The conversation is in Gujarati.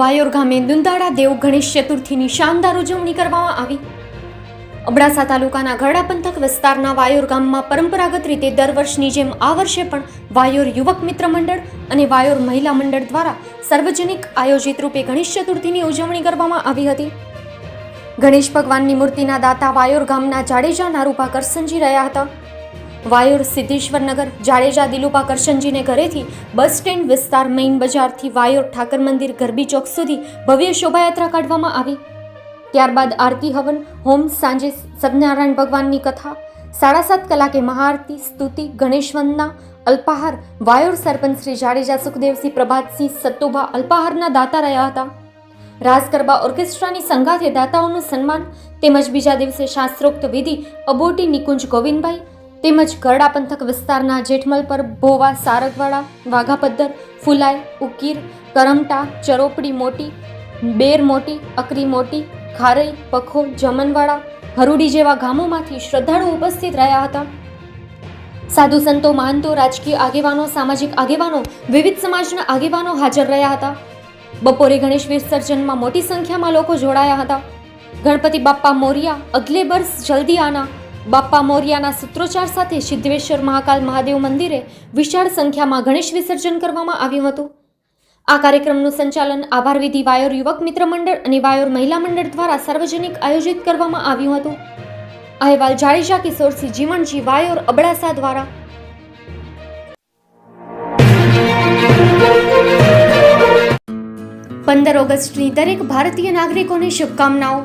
વાયોર ગામે દુંદાળા દેવ ગણેશ ચતુર્થીની શાનદાર ઉજવણી કરવામાં આવી. અબડાસા તાલુકાના ગરડા પંથક વિસ્તારના વાયોર ગામમાં પરંપરાગત રીતે દર વર્ષની જેમ આ વર્ષે પણ વાયોર યુવક મિત્ર મંડળ અને વાયોર મહિલા મંડળ દ્વારા સાર્વજનિક આયોજિત રૂપે ગણેશ ચતુર્થીની ઉજવણી કરવામાં આવી હતી. ગણેશ ભગવાનની મૂર્તિના દાતા વાયોર ગામના જાડેજા નારૂપા કરસનજી રહ્યા હતા. વાયોર સિદ્ધેશ્વરનગર. જાડેજા દિલુપા કરશનજીને ઘરેથી બસ સ્ટેન્ડ વિસ્તાર મેઇન બજારથી વાયોર ઠાકર મંદિર ગરબી ચોક સુધી ભવ્ય શોભાયાત્રા કાઢવામાં આવી. ત્યારબાદ આરતી હવન, હોમ સાંજે સત્યનારાયણ ભગવાનની કથા, સાડા સાત કલાકે મહાઆરતી, સ્તુતિ, ગણેશવંદના, અલ્પાહાર, વાયોર સરપંચ શ્રી જાડેજા સુખદેવસિંહ પ્રભાતસિંહ સત્તુભા અલ્પાહારના દાતા રહ્યા હતા. રાસ ગરબા ઓર્કેસ્ટ્રાની સંગાથે દાતાઓનું સન્માન તેમજ બીજા દિવસે શાસ્ત્રોક્ત વિધિ અબોટી નિકુંજ ગોવિંદભાઈ તેમજ ગરડા પંથક વિસ્તારના જેઠમલ પર ભોવા, સારગવાડા વાઘાપદ્દર ફુલાઈ, ઉકીર, કરમટા, ચરોપડી મોટી, બેર મોટી, અકરી મોટી, ખારઈ, પખો, જમનવાડા, હરુડી જેવા ગામોમાંથી શ્રદ્ધાળુઓ ઉપસ્થિત રહ્યા હતા. સાધુ સંતો, મહંતો, રાજકીય આગેવાનો, સામાજિક આગેવાનો, વિવિધ સમાજના આગેવાનો હાજર રહ્યા હતા. બપોરે ગણેશ વિસર્જનમાં મોટી સંખ્યામાં લોકો જોડાયા હતા. ગણપતિ બાપ્પા મોરિયા, અગલે બર્સ જલ્દી આના બાપ્પા મોરિયાના સૂત્રોચ્ચાર સાથે સિદ્ધેશ્વર મહાકાલ મહાદેવ મંદિરે વિશાળ સંખ્યામાં ગણેશ વિસર્જન કરવામાં આવ્યું હતું. આ કાર્યક્રમનું સંચાલન આભાર વિધિ વાયોર યુવક મિત્ર મંડળ અને વાયોર મહિલા મંડળ દ્વારા સાર્વજનિક આયોજિત કરવામાં આવ્યું હતું. અહેવાલ જાડેજા કિશોરસિંહ જીવણજી વાયોર અબડાસા દ્વારા. પંદર ઓગસ્ટની દરેક ભારતીય નાગરિકોને શુભકામનાઓ.